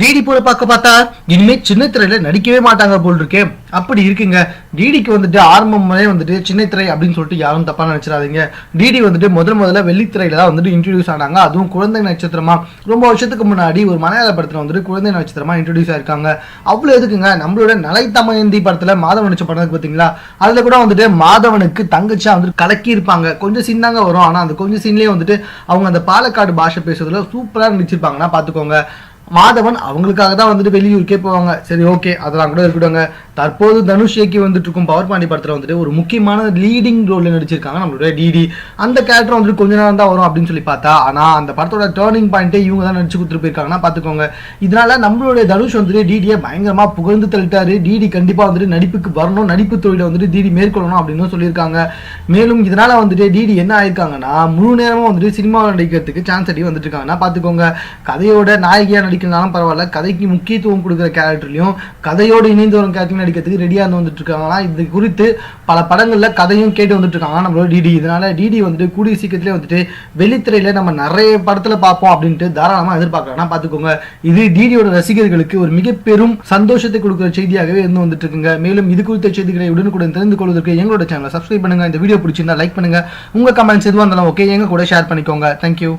DD போல பார்க்க பார்த்தா இனிமே சின்ன திரையில நடிக்கவே மாட்டாங்க போல் இருக்கே. அப்படி இருக்குங்க. டிடிக்கு வந்துட்டு ஆரம்பம் முதலே வந்துட்டு சின்ன திரை அப்படின்னு சொல்லிட்டு யாரும் தப்பா நினைச்சிடாதீங்க. டிடி வந்துட்டு முதல் முதல்ல வெள்ளித்திரையில தான் வந்துட்டு இன்ட்ரடியூஸ் ஆனாங்க. அதுவும் குழந்தை நட்சத்திரமா. ரொம்ப வருஷத்துக்கு முன்னாடி ஒரு மலையாள படத்துல வந்துட்டு குழந்தை நட்சத்திரமா இன்ட்ரடியூஸ் ஆயிருக்காங்க. அவ்வளவு எதுக்குங்க? நம்மளோட நலைத்தமயந்தி படத்துல மாதவன் நடிச்ச படம் பாத்தீங்களா? அதுல கூட வந்துட்டு மாதவனுக்கு தங்கச்சியா வந்துட்டு கலக்கி இருப்பாங்க. கொஞ்சம் சீன் தாங்க வரும். ஆனா அந்த கொஞ்சம் சீன்லயே வந்துட்டு அவங்க அந்த பாலக்காடு பாஷை பேசுறதுல சூப்பரா நடிச்சிருப்பாங்கன்னா பாத்துக்கோங்க. மாதவன் அவங்களுக்காக தான் வந்துட்டு வெளியூருக்கே போவாங்க. சரி ஓகே அதெல்லாம் கூட இருக்கட்டும்ங்க. தற்போது தனுஷ் இயக்கி வந்துட்டு இருக்கும். பவர் பாண்டி படத்தில் வந்துட்டு ஒரு முக்கியமான லீடிங் ரோலில் நடிச்சிருக்காங்க நம்மளுடைய டிடி அந்த கேரக்டர் வந்துட்டு கொஞ்ச நேரம் தான் வரும் அப்படின்னு சொல்லி பார்த்தா ஆனால் அந்த படத்தோட டேர்னிங் பாயிண்ட்டே இவங்க தான் நடிச்சு கொடுத்துட்டு போயிருக்காங்கன்னா பார்த்துக்கோங்க. இதனால நம்மளுடைய தனுஷ் வந்துட்டு டிடியை பயங்கரமாக புகழ்ந்து தள்ளிட்டாரு. டிடி கண்டிப்பாக வந்துட்டு நடிப்புக்கு வரணும் நடிப்பு தொழிலை வந்துட்டு டிடி மேற்கொள்ளணும் அப்படின்னு சொல்லியிருக்காங்க. மேலும் இதனால வந்துட்டு டிடி என்ன ஆயிருக்காங்கன்னா முழு நேரமும் வந்துட்டு சினிமாவில் நடிக்கிறதுக்கு சான்ஸ் அடி வந்துட்டு இருக்காங்கன்னா பார்த்துக்கோங்க. கதையோட நாயகியாக நடிக்கிறதுனாலும் பரவாயில்ல. கதைக்கு முக்கியத்துவம் கொடுக்குற கேரக்டர்லையும் கதையோடு இணைந்து வரும் கேரக்டர் நடிக்கிறதுக்கு ரெடியாக இருந்து வந்துட்டு இருக்காங்களா இது குறித்து பல படங்களில் கதையும் கேட்டு வந்துட்டு இருக்காங்க நம்மளோட டிடி இதனால டிடி வந்து கூடிய சீக்கிரத்திலே வந்துட்டு வெளித்திரையில நம்ம நிறைய படத்துல பார்ப்போம் அப்படின்ட்டு தாராளமா எதிர்பார்க்கலாம். பார்த்துக்கோங்க. இது டிடியோட ரசிகர்களுக்கு ஒரு மிக பெரும் சந்தோஷத்தை கொடுக்குற செய்தியாகவே இருந்து வந்துட்டு இருக்குங்க மேலும் இது குறித்த செய்திகளை உடனுக்குடன் தெரிந்து கொள்வதற்கு எங்களோட சேனலை சப்ஸ்கிரைப் பண்ணுங்க. இந்த வீடியோ பிடிச்சிருந்தா லைக் பண்ணுங்க. உங்க கமெண்ட்ஸ் எதுவாக இருந்தாலும் ஓகே எங்க கூட ஷேர் பண்ணிக்கோங்க. தேங்க்யூ